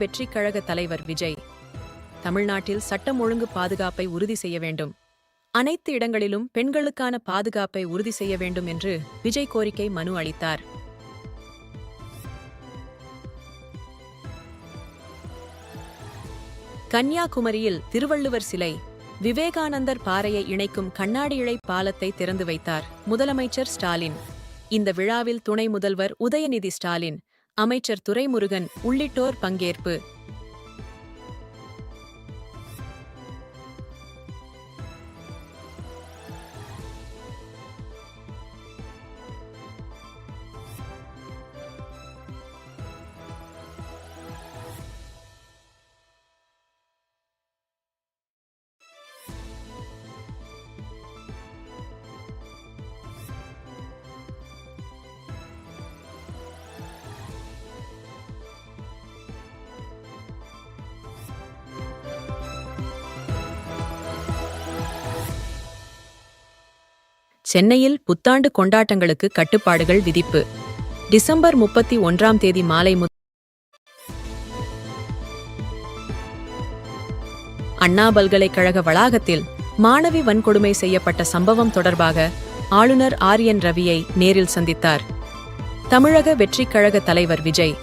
வெற்றிக் கழக தலைவர் விஜய். தமிழ்நாட்டில் சட்டம் ஒழுங்கு பாதுகாப்பை உறுதி செய்ய வேண்டும். அனைத்து இடங்களிலும் பெண்களுக்கான பாதுகாப்பை உறுதி செய்ய வேண்டும் என்று விஜய் கோரிக்கை மனு அளித்தார். கன்னியாகுமரியில் திருவள்ளுவர் சிலை விவேகானந்தர் பாறையை இணைக்கும் கண்ணாடி இழை பாலத்தை திறந்து வைத்தார் முதலமைச்சர் ஸ்டாலின். இந்த விழாவில் துணை முதல்வர் உதயநிதி ஸ்டாலின் அமைச்சர் துரைமுருகன் உள்ளிட்டோர் பங்கேற்பு சென்னையில் புத்தாண்டு கொண்டாட்டங்களுக்கு கட்டுப்பாடுகள் விதிப்பு. டிசம்பர் முப்பத்தி ஒன்றாம் தேதி மாலை முதல் அண்ணா பல்கலைக்கழக வளாகத்தில் மாணவி வன்கொடுமை செய்யப்பட்ட சம்பவம் தொடர்பாக ஆளுநர் ஆர் என் ரவியை நேரில் சந்தித்தார். தமிழக வெற்றிக் கழக தலைவர் விஜய்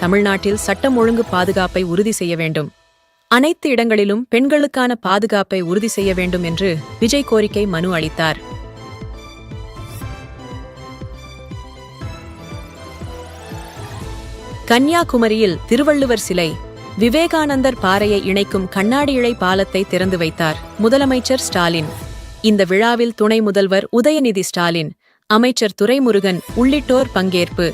தமிழ்நாட்டில் சட்டம் ஒழுங்கு பாதுகாப்பை உறுதி செய்ய வேண்டும். அனைத்து இடங்களிலும் பெண்களுக்கான பாதுகாப்பை உறுதி செய்ய வேண்டும் என்று விஜய் கோரிக்கை மனு அளித்தார். கன்னியாகுமரியில் திருவள்ளுவர் சிலை விவேகானந்தர் பாறையை இணைக்கும் கண்ணாடி இழை பாலத்தை திறந்து வைத்தார் முதலமைச்சர் ஸ்டாலின். இந்த விழாவில் துணை முதல்வர் உதயநிதி ஸ்டாலின் அமைச்சர் துரைமுருகன் உள்ளிட்டோர் பங்கேற்பு.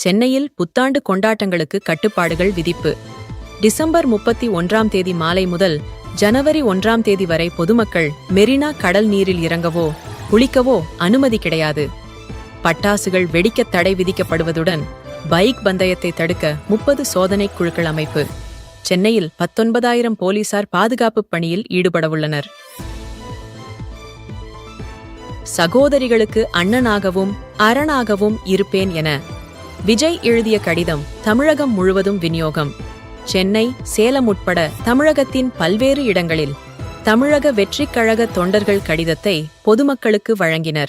சென்னையில் புத்தாண்டு கொண்டாட்டங்களுக்கு கட்டுப்பாடுகள் விதிப்பு. டிசம்பர் முப்பத்தி ஒன்றாம் தேதி மாலை முதல் ஜனவரி ஒன்றாம் தேதி வரை பொதுமக்கள் மெரினா கடல் நீரில் இறங்கவோ குளிக்கவோ அனுமதி கிடையாது. பட்டாசுகள் வெடிக்க தடை விதிக்கப்படுவதுடன் பைக் பந்தயத்தை தடுக்க முப்பது சோதனை குழுக்கள் அமைப்பு. சென்னையில் பத்தொன்பதாயிரம் போலீசார் பாதுகாப்பு பணியில் ஈடுபடவுள்ளனர். சகோதரிகளுக்கு அண்ணனாகவும் அரணாகவும் இருப்பேன் என விஜய் எழுதிய கடிதம் தமிழகம் முழுவதும் விநியோகம். சென்னை சேலம் உட்பட தமிழகத்தின் பல்வேறு இடங்களில் தமிழக வெற்றிக் கழக தொண்டர்கள் கடிதத்தை பொதுமக்களுக்கு வழங்கினர்.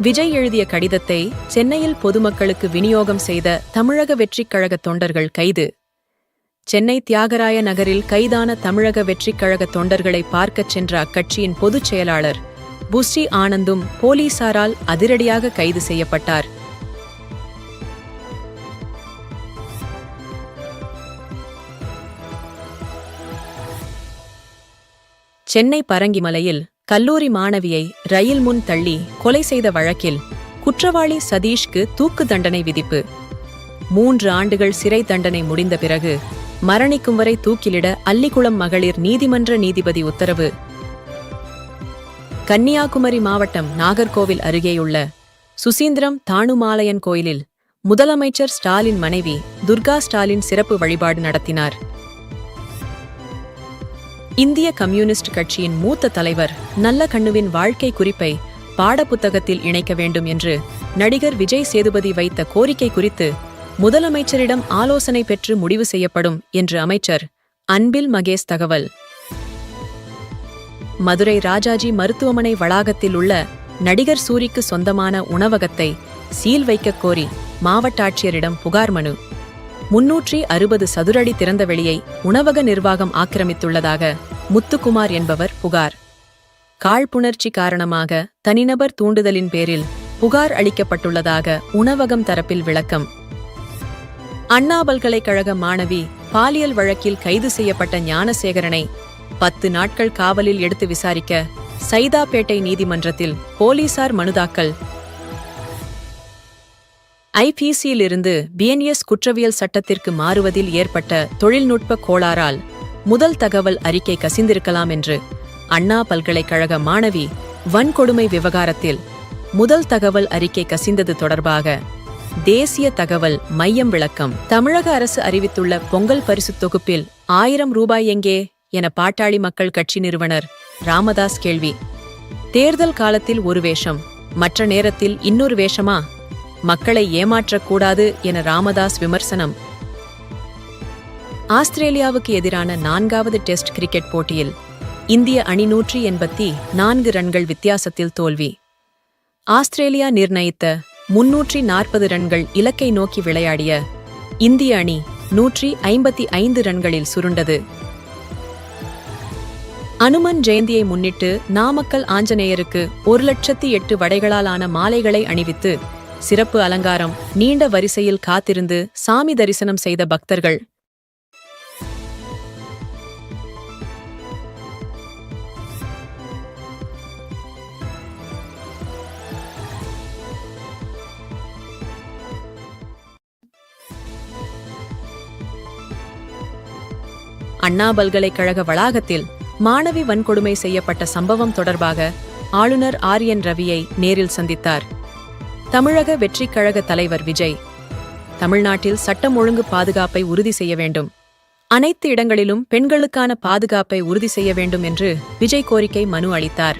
விஜய் எழுதிய கடிதத்தை சென்னையில் பொதுமக்களுக்கு விநியோகம் செய்த தமிழக வெற்றிக் கழக தொண்டர்கள் கைது. சென்னை தியாகராய நகரில் கைதான தமிழக வெற்றிக் கழக தொண்டர்களை பார்க்கச் சென்ற அக்கட்சியின் பொதுச் செயலாளர் புஸ்ரி ஆனந்தும் போலீசாரால் அதிரடியாக கைது செய்யப்பட்டார். சென்னை பரங்கிமலையில் கல்லூரி மாணவியை ரயில் முன் தள்ளி கொலை செய்த வழக்கில் குற்றவாளி சதீஷ்க்கு தூக்கு தண்டனை விதிப்பு. மூன்று ஆண்டுகள் சிறை தண்டனை முடிந்த பிறகு மரணிக்கும் வரை தூக்கிலிட அல்லிக்குளம் மகளிர் நீதிமன்ற நீதிபதி உத்தரவு. கன்னியாகுமரி மாவட்டம் நாகர்கோவில் அருகேயுள்ள சுசீந்திரம் தானுமாலயன் கோயிலில் முதலமைச்சர் ஸ்டாலின் மனைவி துர்கா ஸ்டாலின் சிறப்பு வழிபாடு நடத்தினார். இந்திய கம்யூனிஸ்ட் கட்சியின் மூத்த தலைவர் நல்ல கண்ணுவின் வாழ்க்கை குறிப்பை பாடப்புத்தகத்தில் இணைக்க வேண்டும் என்று நடிகர் விஜய் சேதுபதி வைத்த கோரிக்கை குறித்து முதலமைச்சரிடம் ஆலோசனை பெற்று முடிவு செய்யப்படும் என்று அமைச்சர் அன்பில் மகேஷ் தகவல். மதுரை ராஜாஜி மருத்துவமனை வளாகத்தில் உள்ள நடிகர் சூரிக்கு சொந்தமான உணவகத்தை சீல் வைக்கக் கோரி மாவட்ட ஆட்சியரிடம் புகார் மனு. முன்னூற்றி அறுபது சதுரடி திறந்த வெளியை உணவக நிர்வாகம் ஆக்கிரமித்துள்ளதாக முத்துக்குமார் என்பவர் புகார். காழ்ப்புணர்ச்சி காரணமாக தனிநபர் தூண்டுதலின் பேரில் புகார் அளிக்கப்பட்டுள்ளதாக உணவகம் தரப்பில் விளக்கம். அண்ணா பல்கலைக்கழக மாணவி பாலியல் வழக்கில் கைது செய்யப்பட்ட ஞானசேகரனை பத்து நாட்கள் காவலில் எடுத்து விசாரிக்க சைதாப்பேட்டை நீதிமன்றத்தில் போலீசார் மனுதாக்கல் ஐபிசியிலிருந்து பிஎன்எஸ் குற்றவியல் சட்டத்திற்கு மாறுவதில் ஏற்பட்ட தொழில்நுட்ப கோளாறால் முதல் தகவல் அறிக்கை கசிந்திருக்கலாம் என்று அண்ணா பல்கலைக்கழக மாணவி வன்கொடுமை விவகாரத்தில் முதல் தகவல் அறிக்கை கசிந்தது தொடர்பாக தேசிய தகவல் மையம் விளக்கம். தமிழக அரசு அறிவித்துள்ள பொங்கல் பரிசு தொகுப்பில் ஆயிரம் ரூபாய் எங்கே என பாட்டாளி மக்கள் கட்சி நிறுவனர் ராமதாஸ் கேள்வி. தேர்தல் காலத்தில் ஒரு வேஷம் மற்ற நேரத்தில் இன்னொரு வேஷமா? மக்களை ஏமாற்றக்கூடாது என ராமதாஸ் விமர்சனம். ஆஸ்திரேலியாவுக்கு எதிரான நான்காவது டெஸ்ட் கிரிக்கெட் போட்டியில் இந்திய அணி நூற்றி எண்பத்தி நான்கு ரன்கள் வித்தியாசத்தில் தோல்வி. ஆஸ்திரேலியா நிர்ணயித்த முன்னூற்றி நாற்பது ரன்கள் இலக்கை நோக்கி விளையாடிய இந்திய அணி நூற்றி ஐம்பத்தி ஐந்து ரன்களில் சுருண்டது. அனுமன் ஜெயந்தியை முன்னிட்டு நாமக்கல் ஆஞ்சநேயருக்கு ஒரு லட்சத்தி எட்டு வடைகளாலான மாலைகளை அணிவித்து சிறப்பு அலங்காரம் நீண்ட வரிசையில் காத்திருந்து சாமி தரிசனம் செய்த பக்தர்கள். அண்ணா பல்கலைக்கழக வளாகத்தில் மாணவி வன்கொடுமை செய்யப்பட்ட சம்பவம் தொடர்பாக ஆளுநர் ஆர் என் ரவியை நேரில் சந்தித்தார். தமிழக வெற்றிக் கழக தலைவர் விஜய். தமிழ்நாட்டில் சட்டம் ஒழுங்கு பாதுகாப்பை உறுதி செய்ய வேண்டும். அனைத்து இடங்களிலும் பெண்களுக்கான பாதுகாப்பை உறுதி செய்ய வேண்டும் என்று விஜய் கோரிக்கை மனு அளித்தார்.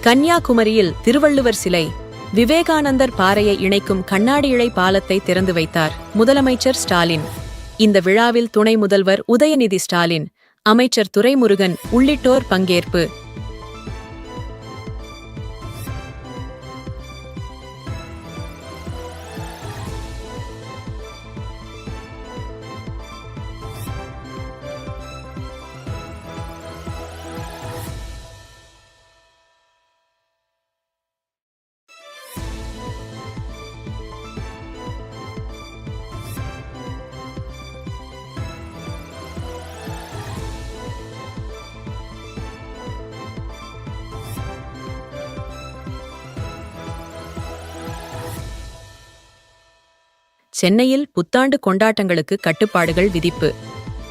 கன்னியாகுமரியில் திருவள்ளுவர் சிலை விவேகானந்தர் பாறையை இணைக்கும் கண்ணாடி இழை பாலத்தை திறந்து வைத்தார் முதலமைச்சர் ஸ்டாலின். இந்த விழாவில் துணை முதல்வர் உதயநிதி ஸ்டாலின் அமைச்சர் துரைமுருகன் உள்ளிட்டோர் பங்கேற்பு சென்னையில் புத்தாண்டு கொண்டாட்டங்களுக்கு கட்டுப்பாடுகள் விதிப்பு.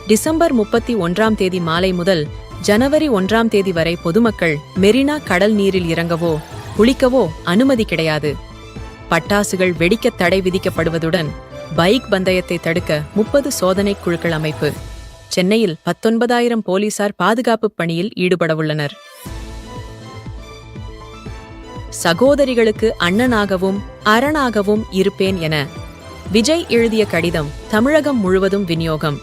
டிசம்பர் முப்பத்தி ஒன்றாம் தேதி மாலை முதல் ஜனவரி ஒன்றாம் தேதி வரை பொதுமக்கள் மெரினா கடல் நீரில் இறங்கவோ குளிக்கவோ அனுமதி கிடையாது. பட்டாசுகள் வெடிக்க தடை விதிக்கப்படுவதுடன் பைக் பந்தயத்தை தடுக்க முப்பது சோதனை குழுக்கள் அமைப்பு. சென்னையில் பத்தொன்பதாயிரம் போலீசார் பாதுகாப்பு பணியில் ஈடுபடவுள்ளனர். சகோதரிகளுக்கு அண்ணனாகவும் அரணாகவும் இருப்பேன் என விஜய் எழுதிய கடிதம் தமிழகம் முழுவதும் விநியோகம்.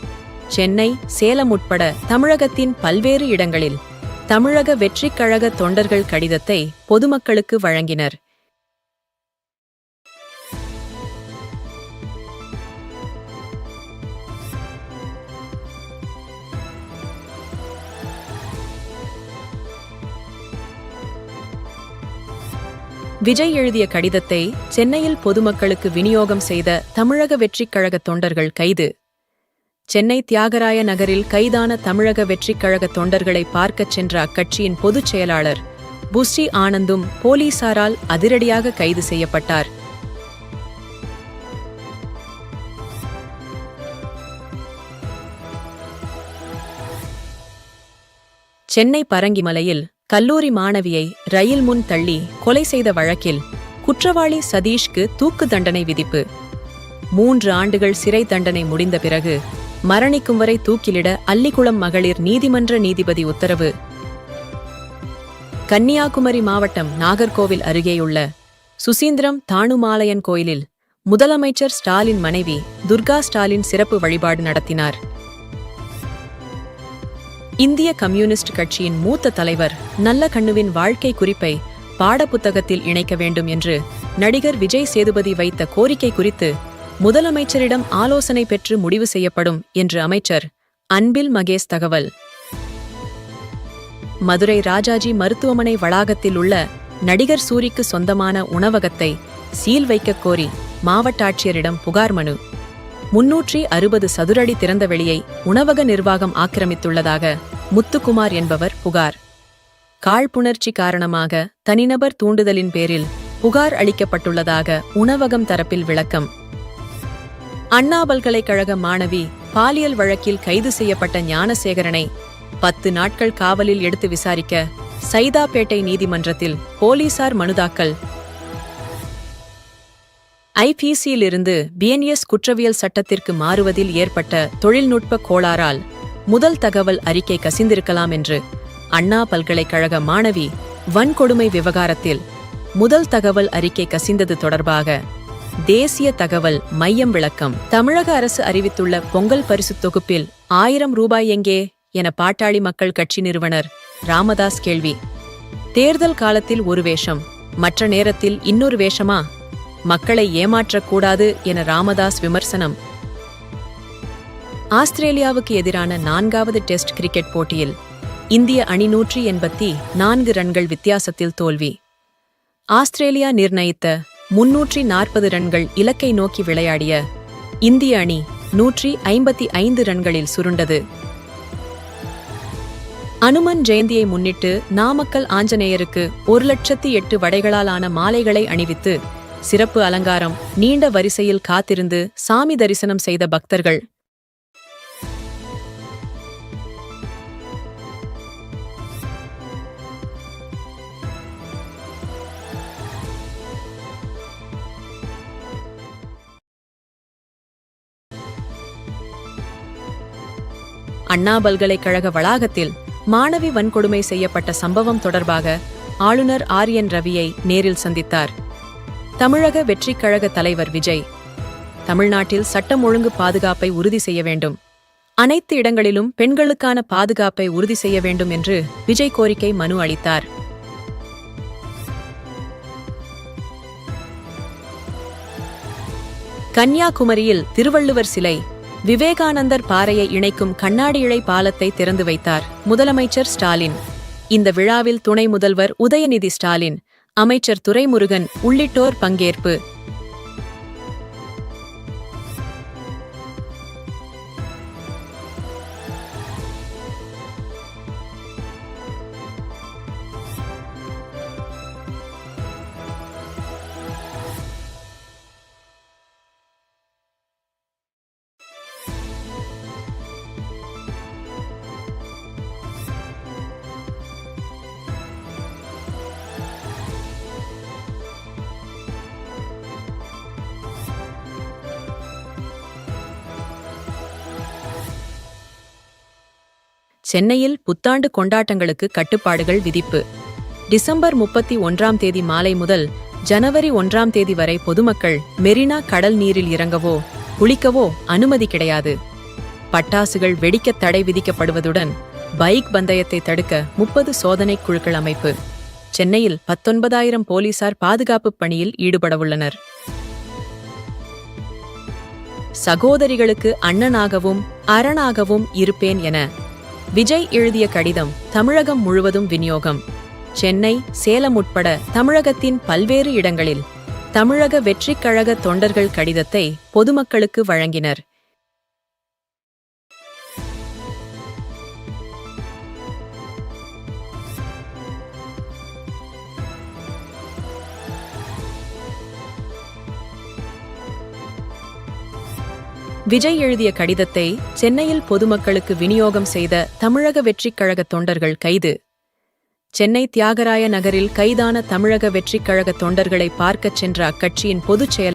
சென்னை சேலம் உட்பட தமிழகத்தின் பல்வேறு இடங்களில் தமிழக வெற்றிக் கழக தொண்டர்கள் கடிதத்தை பொதுமக்களுக்கு வழங்கினர். விஜய் எழுதிய கடிதத்தை சென்னையில் பொதுமக்களுக்கு விநியோகம் செய்த தமிழக வெற்றிக் கழக தொண்டர்கள் கைது. சென்னை தியாகராய நகரில் கைதான தமிழக வெற்றிக் கழக தொண்டர்களை பார்க்கச் சென்ற அக்கட்சியின் பொதுச் செயலாளர் புஸ்ரி ஆனந்தும் போலீசாரால் அதிரடியாக கைது செய்யப்பட்டார். சென்னை பரங்கிமலையில் கல்லூரி மாணவியை ரயில் முன் தள்ளி கொலை செய்த வழக்கில் குற்றவாளி சதீஷ்க்கு தூக்கு தண்டனை விதிப்பு. மூன்று ஆண்டுகள் சிறை தண்டனை முடிந்த பிறகு மரணிக்கும் வரை தூக்கிலிட அல்லிக்குளம் மகளிர் நீதிமன்ற நீதிபதி உத்தரவு. கன்னியாகுமரி மாவட்டம் நாகர்கோவில் அருகேயுள்ள சுசீந்திரம் தானுமாலயன் கோயிலில் முதலமைச்சர் ஸ்டாலின் மனைவி துர்கா ஸ்டாலின் சிறப்பு வழிபாடு நடத்தினார். இந்திய கம்யூனிஸ்ட் கட்சியின் மூத்த தலைவர் நல்ல கண்ணுவின் வாழ்க்கை குறிப்பை பாடப்புத்தகத்தில் இணைக்க வேண்டும் என்று நடிகர் விஜய் சேதுபதி வைத்த கோரிக்கை குறித்து முதலமைச்சரிடம் ஆலோசனை பெற்று முடிவு செய்யப்படும் என்று அமைச்சர் அன்பில் மகேஷ் தகவல். மதுரை ராஜாஜி மருத்துவமனை வளாகத்தில் உள்ள நடிகர் சூரிக்கு சொந்தமான உணவகத்தை சீல் வைக்கக் கோரி மாவட்ட ஆட்சியரிடம் புகார் மனு. முன்னூற்றி அறுபது சதுரடி திறந்த வெளியை உணவக நிர்வாகம் ஆக்கிரமித்துள்ளதாக முத்துக்குமார் என்பவர் புகார். காழ்ப்புணர்ச்சி காரணமாக தனிநபர் தூண்டுதலின் பேரில் புகார் அளிக்கப்பட்டுள்ளதாக உணவகம் தரப்பில் விளக்கம். அண்ணா பல்கலைக்கழக மாணவி பாலியல் வழக்கில் கைது செய்யப்பட்ட ஞானசேகரனை பத்து நாட்கள் காவலில் எடுத்து விசாரிக்க சைதாப்பேட்டை நீதிமன்றத்தில் போலீசார் மனுதாக்கல் ஐபிசியிலிருந்து பிஎன்எஸ் குற்றவியல் சட்டத்திற்கு மாறுவதில் ஏற்பட்ட தொழில்நுட்ப கோளாறால் முதல் தகவல் அறிக்கை கசிந்திருக்கலாம் என்று அண்ணா பல்கலைக்கழக மாணவி வன்கொடுமை விவகாரத்தில் முதல் தகவல் அறிக்கை கசிந்தது தொடர்பாக தேசிய தகவல் மையம் விளக்கம். தமிழக அரசு அறிவித்துள்ள பொங்கல் பரிசு தொகுப்பில் ஆயிரம் ரூபாய் எங்கே? என பாட்டாளி மக்கள் கட்சி நிறுவனர் ராமதாஸ் கேள்வி. தேர்தல் காலத்தில் ஒரு வேஷம் மற்ற நேரத்தில் இன்னொரு வேஷமா? மக்களை ஏமாற்றக்கூடாது என ராமதாஸ் விமர்சனம். ஆஸ்திரேலியாவுக்கு எதிரான நான்காவது டெஸ்ட் கிரிக்கெட் போட்டியில் இந்திய அணி நூற்றி எண்பத்தி நான்கு ரன்கள் வித்தியாசத்தில் தோல்வி. ஆஸ்திரேலியா நிர்ணயித்த முன்னூற்றி நாற்பது ரன்கள் இலக்கை நோக்கி விளையாடிய இந்திய அணி நூற்றி ஐம்பத்தி ஐந்து ரன்களில் சுருண்டது. அனுமன் ஜெயந்தியை முன்னிட்டு நாமக்கல் ஆஞ்சநேயருக்கு ஒரு லட்சத்தி எட்டு வடைகளாலான மாலைகளை அணிவித்து சிறப்பு அலங்காரம் நீண்ட வரிசையில் காத்திருந்து சாமி தரிசனம் செய்த பக்தர்கள். அண்ணா பல்கலைக்கழக வளாகத்தில் மாணவி வன்கொடுமை செய்யப்பட்ட சம்பவம் தொடர்பாக ஆளுநர் ஆர் என் ரவியை நேரில் சந்தித்தார். தமிழக வெற்றிக் கழக தலைவர் விஜய். தமிழ்நாட்டில் சட்டம் ஒழுங்கு பாதுகாப்பை உறுதி செய்ய வேண்டும். அனைத்து இடங்களிலும் பெண்களுக்கான பாதுகாப்பை உறுதி செய்ய வேண்டும் என்று விஜய் கோரிக்கை மனு அளித்தார். கன்னியாகுமரியில் திருவள்ளுவர் சிலை விவேகானந்தர் பாறையை இணைக்கும் கண்ணாடி இழை பாலத்தை திறந்து வைத்தார் முதலமைச்சர் ஸ்டாலின். இந்த விழாவில் துணை முதல்வர் உதயநிதி ஸ்டாலின் அமைச்சர் துரைமுருகன் உள்ளிட்டோர் பங்கேற்பு. சென்னையில் புத்தாண்டு கொண்டாட்டங்களுக்கு கட்டுப்பாடுகள் விதிப்பு. டிசம்பர் முப்பத்தி ஒன்றாம் தேதி மாலை முதல் ஜனவரி ஒன்றாம் தேதி வரை பொதுமக்கள் மெரினா கடல் நீரில் இறங்கவோ குளிக்கவோ அனுமதி கிடையாது. பட்டாசுகள் வெடிக்க தடை விதிக்கப்படுவதுடன் பைக் பந்தயத்தை தடுக்க முப்பது சோதனை குழுக்கள் அமைப்பு. சென்னையில் பத்தொன்பதாயிரம் போலீசார் பாதுகாப்பு பணியில் ஈடுபடவுள்ளனர். சகோதரிகளுக்கு அண்ணனாகவும் அரணாகவும் இருப்பேன் என விஜய் எழுதிய கடிதம் தமிழகம் முழுவதும் விநியோகம். சென்னை சேலம் உட்பட தமிழகத்தின் பல்வேறு இடங்களில் தமிழக வெற்றிக் கழக தொண்டர்கள் கடிதத்தை பொதுமக்களுக்கு வழங்கினர். விஜய் எழுதிய கடிதத்தை சென்னையில் பொதுமக்களுக்கு விநியோகம் செய்த தமிழக வெற்றிக் கழக தொண்டர்கள் கைது. சென்னை தியாகராய நகரில் கைதான தமிழக வெற்றிக் கழக தொண்டர்களை பார்க்கச் சென்ற அக்கட்சியின் பொதுச் செயலர்